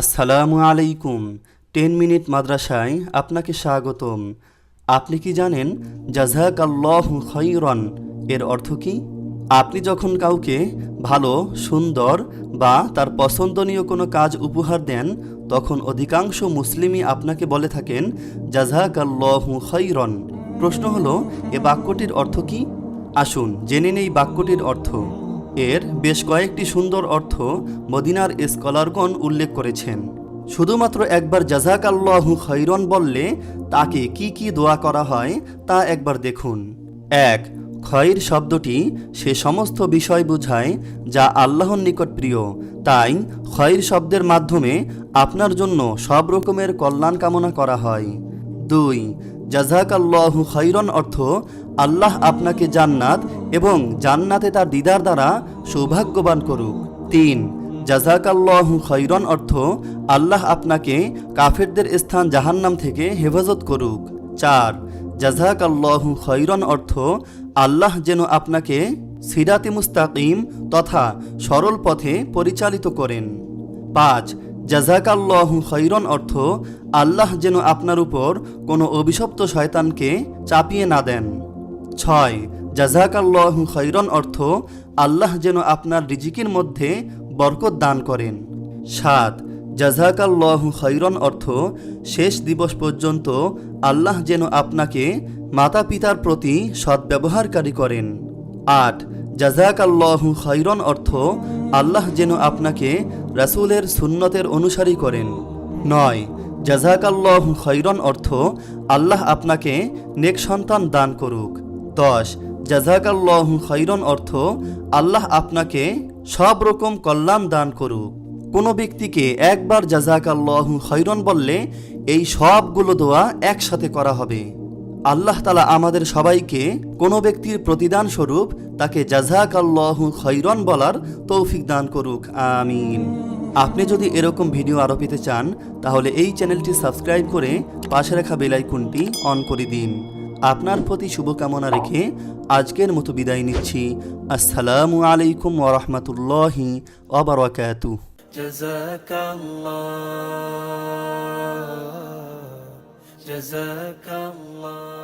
আসসালামু আলাইকুম। Ten minute মাদ্রাসায় আপনাকে স্বাগতম। আপনি কি জানেন জাজাক আল্লাহ খৈরন এর অর্থ কি? আপনি যখন কাউকে ভালো, সুন্দর বা তার পছন্দনীয় কোনো কাজ উপহার দেন, তখন অধিকাংশ মুসলিমই আপনাকে বলে থাকেন জাজাক আল্লাহ খৈরন প্রশ্ন হলো, এ বাক্যটির অর্থ কি? আসুন, জেনে নেই বাক্যটির অর্থ। এর বেশ কয়েকটি সুন্দর অর্থ মদিনার স্কলারগণ উল্লেখ করেছেন। শুধুমাত্র একবার জাজাক আল্লাহু খৈরন বললে তাকে কি কি দোয়া করা হয় তা একবার দেখুন। এক, খয়ের শব্দটি সে সমস্ত বিষয় বোঝায় যা আল্লাহর নিকট প্রিয়। তাই খয়ের শব্দের মাধ্যমে আপনার জন্য সব রকমের কল্যাণ কামনা করা হয়। দুই জাজাক আল্লাহু খৈরন অর্থ আল্লাহ আপনাকে জান্নাত এবং জান্নাতে তার দিদার দ্বারা সৌভাগ্যবান করুক। তিন জাজাক আল্লাহু খৈরন অর্থ আল্লাহ আপনাকে কাফেরদের স্থান জাহান্নাম থেকে হেফাজত করুক। চার জাজাক আল্লাহু খৈরন অর্থ আল্লাহ যেন আপনাকে সিরাতে মুস্তাকিম তথা সরল পথে পরিচালিত করেন। পাঁচ জাজাকাল্লাহু খৈরন অর্থ, আল্লাহ যেন আপনার উপর কোনো অভিশপ্ত শয়তানকে চাপিয়ে না দেন। ছয় জাজাকাল্লাহু খৈরন অর্থ, আল্লাহ যেন আপনার রিজিকের মধ্যে বরকত দান করেন। সাত জাজাকাল্লাহু খৈরন অর্থ, শেষ দিবস পর্যন্ত আল্লাহ যেন আপনাকে মাতা পিতার প্রতি সদ্ব্যবহারকারী করেন। আট জাজাক আল্লাহু খৈরন অর্থ, আল্লাহ যেন আপনাকে রাসূলের সুন্নতের অনুসারী করেন। নয় জাজাক আল্লাহু খৈরন অর্থ আল্লাহ আপনাকে নেক সন্তান দান করুক। দশ জাজাক আল্লাহু খৈরন অর্থ আল্লাহ আপনাকে সব রকম কল্যাণ দান করুক। কোনো ব্যক্তিকে একবার জাজাক আল্লাহু খৈরন বললে এই সবগুলো দোয়া একসাথে করা হবে। আল্লাহ তালা আমাদের সবাইকে কোনো ব্যক্তির প্রতিদান স্বরূপ তাকে জাজাক আল্লাহু খৈরন বলার তৌফিক দান করুক আমিন আপনি যদি এরকম ভিডিও আরও পেতে চান তাহলে এই চ্যানেলটি সাবস্ক্রাইব করে পাশে রাখা বেলাইকনটি অন করে দিন আপনার প্রতি শুভকামনা রেখে আজকের মতো বিদায় নিচ্ছি আসসালামু আলাইকুম ওরহমতুল্লাহি ওবরাকাতুহ جزاك الله جزاك الله